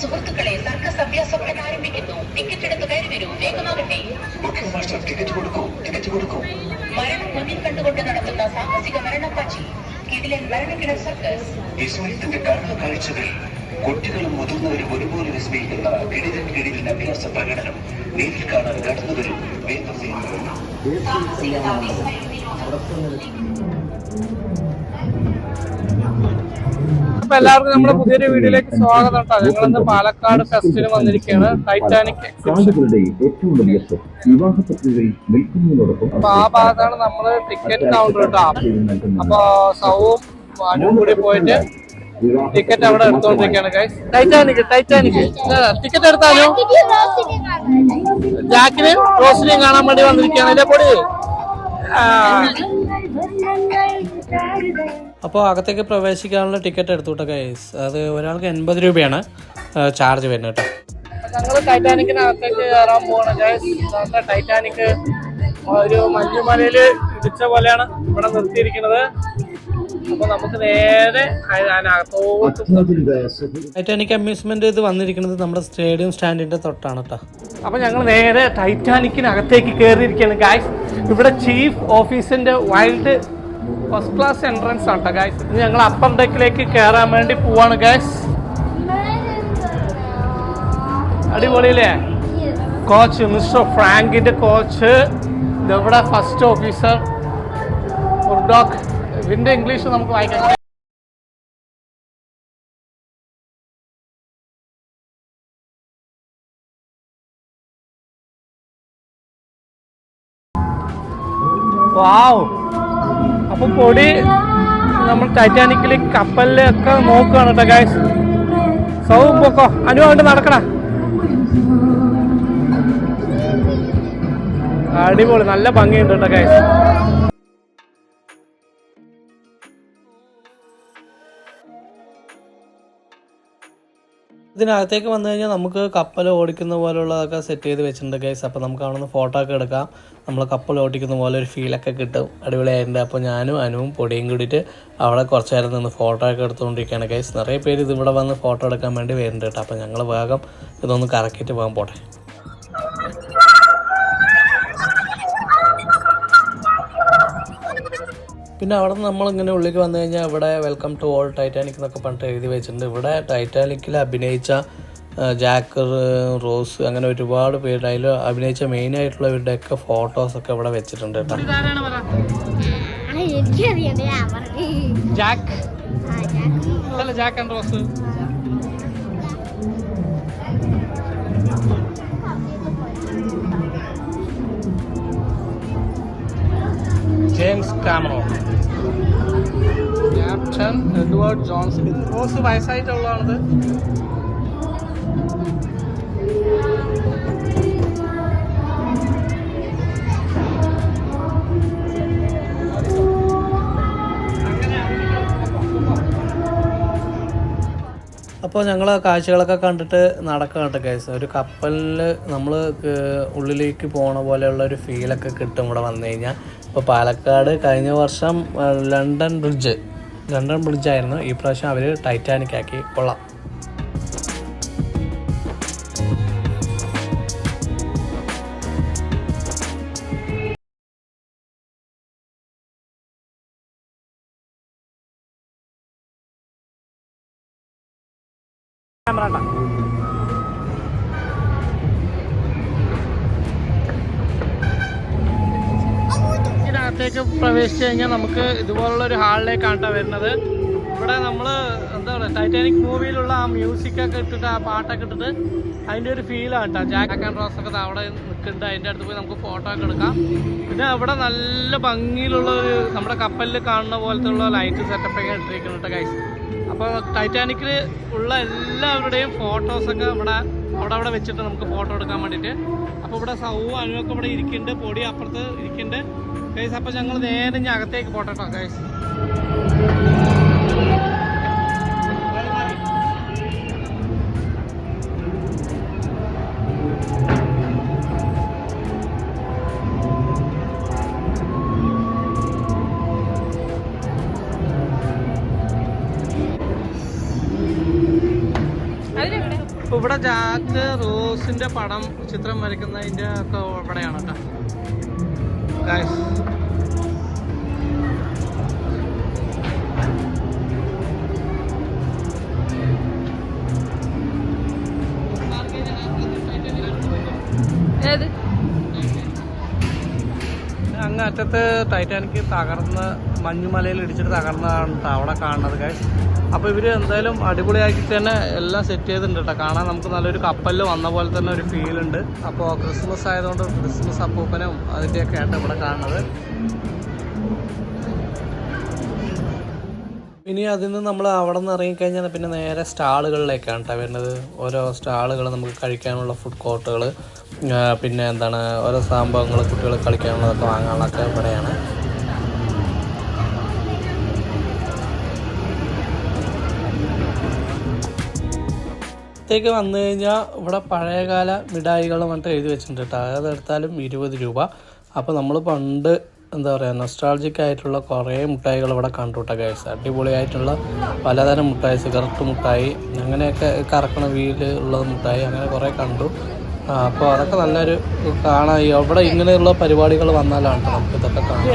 സുഹൃത്തുക്കളെ സർക്കസ് അഭ്യാസം ഉടൻ ആരംഭിക്കുന്നു. ടിക്കറ്റ് എടുത്ത് കയറി വരൂ. വേഗമാകട്ടെ. മാസ്റ്റർ ടിക്കറ്റ് കൊടുക്കൂ. ടിക്കറ്റ് കൊടുക്കൂ. മരണം മുന്നിൽ കണ്ടുകൊണ്ട് നടത്തുന്ന സാഹസിക മരണപ്പാച്ചി. കിടിലൻ മരണക്കിടൽ സർക്കസ്. വിസ്മയത്തിന്റെ കാണുന്ന കാഴ്ചകൾ കുട്ടികളും മുതിർന്നവരും ഒരുപോലെ വിസ്മയിക്കുന്ന കിടിലൻ കിടിലൻ അഭ്യാസ പ്രകടനം നേരിൽ കാണാൻ കടന്നുവരും. വേഗം വിനോദം അപ്പൊ എല്ലാവർക്കും നമ്മുടെ പുതിയൊരു വീഡിയോയിലേക്ക് സ്വാഗതം കേട്ടോ. ഞങ്ങളിന്ന് പാലക്കാട് ഫെസ്റ്റിന് വന്നിരിക്കുകയാണ്. ടൈറ്റാനിക് ഏറ്റവും വലിയ അപ്പൊ ആ ഭാഗത്താണ് നമ്മൾ ടിക്കറ്റ് കൗണ്ടർ കേട്ടോ അപ്പൊ സൗവും അനുവും കൂടി പോയിട്ട് ടിക്കറ്റ് അവിടെ എടുത്തോണ്ടിരിക്കാണ് ഗൈസ് ടൈറ്റാനിക് ടൈറ്റാനിക് ടിക്കറ്റ് എടുത്താലോ ജാക്കിന് റോസിനെയും കാണാൻ വേണ്ടി വന്നിരിക്കുകയാണ്. അല്ലെ പൊടി. അപ്പോൾ അകത്തേക്ക് പ്രവേശിക്കാനുള്ള ടിക്കറ്റ് എടുത്തുട്ടോ ഗൈസ് അത് ഒരാൾക്ക് എൺപത് രൂപയാണ് ചാർജ് വരുന്നത് കേട്ടോ. ഞങ്ങൾ ടൈറ്റാനിക്കിനകത്തേക്ക് കയറാൻ പോവാണ് ഗൈസ് നമ്മുടെ ടൈറ്റാനിക് ഒരു മഞ്ഞുമലയിൽ ഇടിച്ച പോലെയാണ് ഇവിടെ നിർത്തിയിരിക്കുന്നത്. അപ്പൊ നമുക്ക് നേരെ ടൈറ്റാനിക് അമ്യൂസ്മെന്റ് ഇത് വന്നിരിക്കുന്നത് നമ്മുടെ സ്റ്റേഡിയം സ്റ്റാൻഡിന്റെ തൊട്ടാണ് കേട്ടോ. അപ്പൊ ഞങ്ങൾ നേരെ ടൈറ്റാനിക്കിനകത്തേക്ക് കയറിയിരിക്കുകയാണ് ഗായ്സ് ഇവിടെ ചീഫ് ഓഫീസിന്റെ വൈൽഡ് ഫസ്റ്റ് ക്ലാസ് എൻട്രൻസ് ആണ് കേട്ടോ ഗായ്സ് ഇനി ഞങ്ങൾ അപ്പർ ഡെക്കിലേക്ക് കയറാൻ വേണ്ടി പോവാണ് ഗൈസ് അടിപൊളിയില്ലേ? കോച്ച് മിസ്റ്റർ ഫ്രാങ്കിന്റെ കോച്ച് ഇതെവിടെ ഫസ്റ്റ് ഓഫീസർ മുർഡോക്ക് ഇതിന്റെ ഇംഗ്ലീഷ് നമുക്ക് വായിക്കാം. വാവ് അപ്പൊ പൊടി നമ്മൾ ടൈറ്റാനിക്കിൽ കപ്പലിലൊക്കെ നോക്കുകയാണ് കേട്ടോ ഗായ്സ് സൗ പൊക്കോ അനു നടക്കടാ. അടിപൊളി നല്ല ഭംഗിയുണ്ട് കേട്ടോ ഇതിനകത്തേക്ക് വന്നു കഴിഞ്ഞാൽ നമുക്ക് കപ്പൽ ഓടിക്കുന്ന പോലുള്ളതൊക്കെ സെറ്റ് ചെയ്ത് വെച്ചിട്ടുണ്ട് ഗൈസ് അപ്പോൾ നമുക്ക് അവിടെ നിന്ന് ഫോട്ടോ ഒക്കെ എടുക്കാം. നമ്മൾ കപ്പൽ ഓടിക്കുന്ന പോലെ ഒരു ഫീലൊക്കെ കിട്ടും. അടിപൊളിയായിട്ടുണ്ട്. അപ്പോൾ ഞാനും അനുവും പൊടിയും കൂടിയിട്ട് അവിടെ കുറച്ച് നേരം നിന്ന് ഫോട്ടോ ഒക്കെ എടുത്തുകൊണ്ടിരിക്കുകയാണ് ഗൈസ് നിറയെ പേര് ഇതിവിടെ വന്ന് ഫോട്ടോ എടുക്കാൻ വേണ്ടി വരുന്നുണ്ട് കേട്ടോ. അപ്പോൾ ഞങ്ങൾ വേഗം ഇതൊന്ന് കറക്കിയിട്ട് പോകാൻ പോട്ടെ. പിന്നെ അവിടെ നിന്ന് നമ്മളിങ്ങനെ ഉള്ളിലേക്ക് വന്നു കഴിഞ്ഞാൽ ഇവിടെ വെൽക്കം ടു ഓൾ ടൈറ്റാനിക് എന്നൊക്കെ പറഞ്ഞിട്ട് എഴുതി വെച്ചിട്ടുണ്ട്. ഇവിടെ ടൈറ്റാനിക്കിൽ അഭിനയിച്ച ജാക്കർ റോസ് അങ്ങനെ ഒരുപാട് പേര് അതിൽ അഭിനയിച്ച മെയിൻ ആയിട്ടുള്ളവരുടെയൊക്കെ ഫോട്ടോസൊക്കെ ഇവിടെ വെച്ചിട്ടുണ്ട് കേട്ടോ. Jack Jack and Rose James Cameron captain Edward Jones Rose വയസ്സായിട്ടുള്ളതാണത്. അപ്പോൾ ഞങ്ങൾ ആ കാഴ്ചകളൊക്കെ കണ്ടിട്ട് നടക്കാം കേട്ടോ കേസ് ഒരു കപ്പലിൽ നമ്മൾ ഉള്ളിലേക്ക് പോണ പോലെയുള്ള ഒരു ഫീലൊക്കെ കിട്ടും ഇവിടെ വന്നു കഴിഞ്ഞാൽ. ഇപ്പോൾ പാലക്കാട് കഴിഞ്ഞ വർഷം ലണ്ടൻ ബ്രിഡ്ജ് ലണ്ടൻ ബ്രിഡ്ജായിരുന്നു. ഈ പ്രാവശ്യം അവർ ടൈറ്റാനിക് ആക്കി. കൊള്ളാം. ക്യാമറ ഇതിനകത്തേക്ക് പ്രവേശിച്ചു കഴിഞ്ഞാൽ നമുക്ക് ഇതുപോലുള്ള ഒരു ഹാളിലേക്കാണ് വരുന്നത്. ഇവിടെ നമ്മൾ എന്താ പറയുക ടൈറ്റാനിക് മൂവിയിലുള്ള ആ മ്യൂസിക് ഒക്കെ ഇട്ടിട്ട് ആ പാട്ടൊക്കെ ഇട്ടിട്ട് അതിന്റെ ഒരു ഫീലാണ് കേട്ടോ. ജാക്ക് ആൻഡ് റോസ് ഒക്കെ അവിടെ നിൽക്കുന്നുണ്ട്. അതിന്റെ അടുത്ത് പോയി നമുക്ക് ഫോട്ടോ ഒക്കെ എടുക്കാം. പിന്നെ അവിടെ നല്ല ഭംഗിയിലുള്ള ഒരു നമ്മുടെ കപ്പലിൽ കാണുന്ന പോലത്തെ ഉള്ള ലൈറ്റ് സെറ്റപ്പ് ഒക്കെ ഇട്ടിരിക്കുന്നുണ്ട് ഗൈസ് അപ്പോൾ ടൈറ്റാനിക്കിൽ ഉള്ള എല്ലാവരുടെയും ഫോട്ടോസൊക്കെ ഇവിടെ അവിടെ അവിടെ വെച്ചിട്ട് നമുക്ക് ഫോട്ടോ എടുക്കാൻ വേണ്ടിയിട്ട്. അപ്പോൾ ഇവിടെ സൗവും അനുവൊക്കെ ഇവിടെ ഇരിക്കുന്നുണ്ട് പൊടി അപ്പുറത്ത് ഇരിക്കുന്നുണ്ട്. ഗൈസ് അപ്പോൾ ഞങ്ങൾ നേരെ ഞാൻ അകത്തേക്ക് പോട്ടെ ഗൈസ് ഇവിടെ റോസിന്റെ പടം ചിത്രം വരയ്ക്കുന്നതിന്റെ ഒക്കെ ഇവിടെയാണ് കേട്ടോ. അങ്ങ് അറ്റത്ത് ടൈറ്റാനിക്ക് തകർന്ന് മഞ്ഞുമലയിൽ ഇടിച്ചിട്ട് തകർന്നതാണ് കേട്ടോ അവിടെ കാണുന്നത് ഗൈസ് അപ്പോൾ ഇവർ എന്തായാലും അടിപൊളിയാക്കി തന്നെ എല്ലാം സെറ്റ് ചെയ്തിട്ടുണ്ട് കേട്ടോ കാണാൻ നമുക്ക് നല്ലൊരു കപ്പലിൽ വന്ന പോലെ തന്നെ ഒരു ഫീൽ ഉണ്ട്. അപ്പോൾ ക്രിസ്മസ് ആയതുകൊണ്ട് ക്രിസ്മസ് അപ്പൂപ്പനും അതിന്റെയൊക്കെ ആയിട്ട് ഇവിടെ കാണുന്നത്. ഇനി അതിൽ നിന്ന് നമ്മൾ അവിടെ നിന്ന് ഇറങ്ങിക്കഴിഞ്ഞാൽ പിന്നെ നേരെ സ്റ്റാളുകളിലേക്കാണ് കേട്ടോ വരുന്നത്. ഓരോ സ്റ്റാളുകൾ നമുക്ക് കഴിക്കാനുള്ള ഫുഡ് കോർട്ടുകൾ പിന്നെ എന്താണ് ഓരോ സംഭവങ്ങൾ കുട്ടികൾ കളിക്കാനുള്ളതൊക്കെ വാങ്ങാനുള്ളതൊക്കെ ഇവിടെയാണ്. ത്തേക്ക് വന്നു കഴിഞ്ഞാൽ ഇവിടെ പഴയകാല മിഠായികൾ വന്നിട്ട് എഴുതി വെച്ചിട്ടുണ്ട് കേട്ടോ. അതെടുത്താലും ഇരുപത് രൂപ. അപ്പോൾ നമ്മൾ പണ്ട് എന്താ പറയുക നൊസ്റ്റാൾജിക് ആയിട്ടുള്ള കുറേ മുട്ടായികൾ ഇവിടെ കണ്ടു കേട്ടോ ഗൈസ് അടിപൊളിയായിട്ടുള്ള പലതരം മുട്ടായി സിഗരറ്റ് മുട്ടായി അങ്ങനെയൊക്കെ കറക്കണ വീൽ ഉള്ള മുട്ടായി അങ്ങനെ കുറേ കണ്ടു. അപ്പോൾ അതൊക്കെ നല്ലൊരു കാണാൻ ഇവിടെ ഇങ്ങനെയുള്ള പരിപാടികൾ വന്നാലാണ് നമുക്ക് ഇതൊക്കെ കാണാം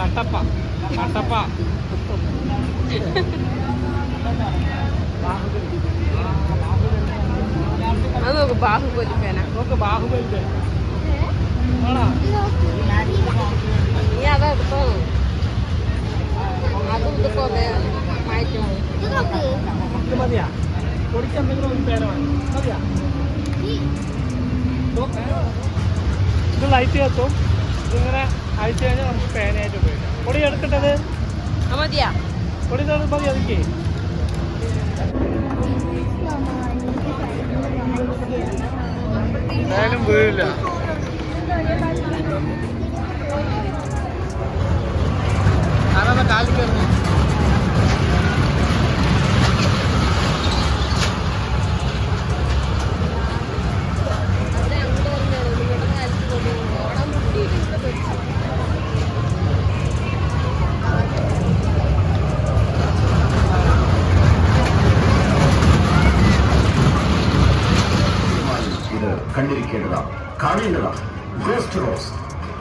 കട്ടപ്പ. കട്ടപ്പ അത് നോക്ക് ബാഹുബലി പേന നോക്ക് ബാഹുബലി ആണോ? നീ അതാ എടുത്തോ. അതും ഇതൊക്കെ ഇത് മതിയാ. പൊടിക്ക് എന്തെങ്കിലും ഒരു പേന വേണം. മതിയാ. ഇത് ലൈറ്റ് കത്തും. ഇതിങ്ങനെ അയച്ചു കഴിഞ്ഞാൽ നമുക്ക് പേനയായിട്ട് ഉപയോഗിക്കാം. പൊടി എടുക്കട്ടത് മതിയാ. പൊടി മതി അതിക്ക്. എന്തായാലും വീഴില്ല. ഇത് കണ്ടിരിക്കേണ്ടതാണ് ഗോസ്റ്റ് റോസ്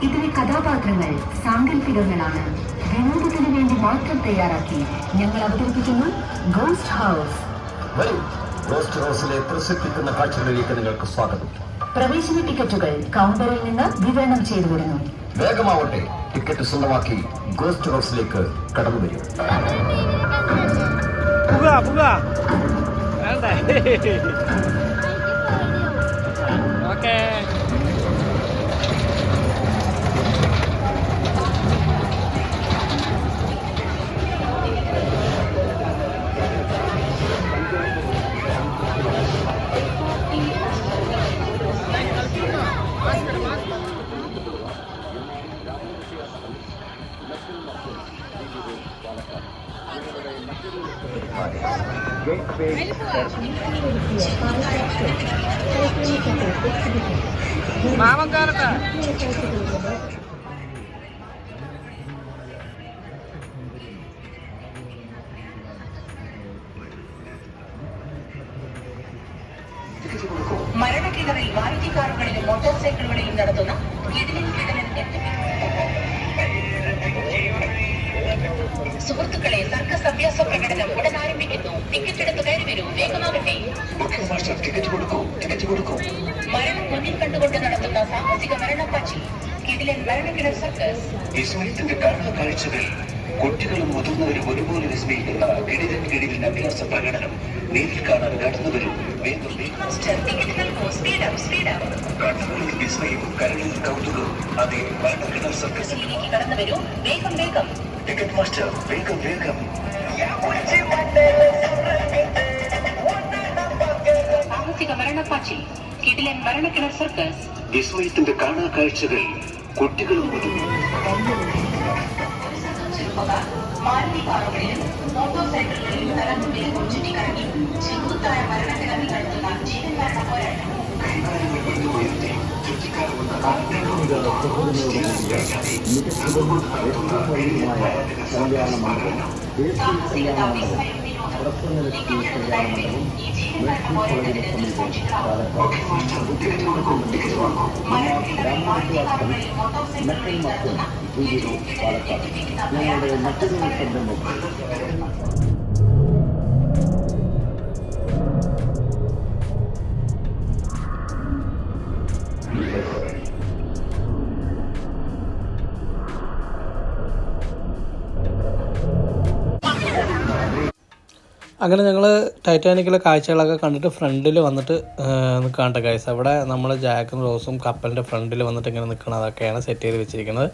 ഇതിലെ കഥാപാത്രങ്ങൾ സാങ്കല്പികങ്ങളാണ്. വിനോദത്തിന് വേണ്ടി മാത്രം തയ്യാറാക്കി ഞങ്ങൾ അവതരിപ്പിക്കുന്നു ഗോസ്റ്റ് ഹൗസ് വരൂ. ഗോസ്റ്റ് ഹൗസിലെ പ്രസക്തിക്കുന്ന കാഴ്ചകളിലേക്ക് നിങ്ങൾക്ക് സ്വാഗതം. പ്രവേശന ടിക്കറ്റുകൾ കൗണ്ടറിൽ നിന്ന് വിതരണം ചെയ്തു വരുന്നു. വേഗമാവട്ടെ. ടിക്കറ്റ് സ്വന്തമാക്കി ഗോസ്റ്റ് ഹൗസിലേക്ക് കടന്നു വരും. പുക പുക. വേണ്ടേ? കയറട്ടെ മരണക്കിണറിൽ വാനിറ്റി കാറുകളിലും മോട്ടോർ സൈക്കിളുകളിലും നടത്തുന്ന കിടിലൻ കിടലൻ സുഹൃത്തുക്കളെ സർക്കസ് അഭ്യാസ പ്രകടനം ഉടൻ ആരംഭിക്കുന്നു. ടിക്കറ്റ് എടുത്ത് കയറി വരൂ. വേഗമാകട്ടെ ടിക്കറ്റ് കൊടുക്കൂ ടിക്കറ്റ് കൊടുക്കൂ മരണം മുന്നിൽ കണ്ടുകൊണ്ട് നടത്തുന്ന സാഹസിക മരണപ്പാച്ചി വിസ്മയത്തിന്റെ കാണുന്ന കാഴ്ചകൾ കുട്ടികളും മുതിർന്നവരും ഒരുപോലെ വിസ്മയിക്കുന്ന കിടിലൻ കിടിലൻ അഭ്യാസ പ്രകടനം നേരിൽ കാണാൻ കടന്നുവരും കണ്ണുകളിൽ വിസ്മയം കരളിൽ കൗതുകവും അതെ മരണക്കിണർ സർക്കസ് ടിക്കറ്റ് മാസ്റ്റർ വേഗം വേഗം. സാഹസിക മരണപ്പാച്ചി കിടിലൻ മരണക്കിണർ സർക്കസ്. വിസ്മയത്തിന്റെ കാണാ കാഴ്ചകൾ കുട്ടികളും മുതിർന്നവരും ചെറുപ്പക്കാർ മാരുതി കാറുകളിലും മോട്ടോർ സൈക്കിളുകളിലും തലമുറയിലും ചുറ്റിക്കറങ്ങി ചെങ്കുത്തായ മരണക്കിണറിൽ നടത്തുന്ന ജീവൻ മരണ പോരാട്ടം കൈകാര്യങ്ങൾ കൊണ്ടുപോയിരുത്തി ചുറ്റിക്കാർ വന്ന കല്യാണ മണ്ഡപം ദേശീയ കല്യാണ മണ്ഡപം പ്രസന്നലക്ഷ്മി കല്യാണ മണ്ഡപം മെഡിക്കൽ കോളേജിന് സമീപം പാലക്കാട് മെക്കൽ മക്കം ജൂബിലി പാലക്കാട് ഞങ്ങളുടെ മറ്റൊരു സംരംഭം അങ്ങനെ ഞങ്ങൾ ടൈറ്റാനിക്കിലെ കാഴ്ചകളൊക്കെ കണ്ടിട്ട് ഫ്രണ്ടിൽ വന്നിട്ട് നിൽക്കാണ്ട് ഗൈസ് അവിടെ നമ്മൾ ജാക്കും റോസും കപ്പലിന്റെ ഫ്രണ്ടിൽ വന്നിട്ട് ഇങ്ങനെ നിൽക്കണം അതൊക്കെയാണ് സെറ്റ് ചെയ്ത് വെച്ചിരിക്കുന്നത്.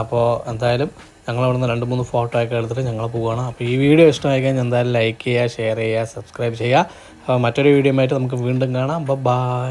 അപ്പോൾ എന്തായാലും ഞങ്ങൾ അവിടുന്ന് രണ്ട് മൂന്ന് ഫോട്ടോ ഒക്കെ എടുത്തിട്ട് ഞങ്ങൾ പോവുകയാണ് അപ്പോൾ ഈ വീഡിയോ ഇഷ്ടമായി കഴിഞ്ഞാൽ എന്തായാലും ലൈക്ക് ചെയ്യുക ഷെയർ ചെയ്യുക സബ്സ്ക്രൈബ് ചെയ്യുക. അപ്പോൾ മറ്റൊരു വീഡിയോ ആയിട്ട് നമുക്ക് വീണ്ടും കാണാം. ബൈ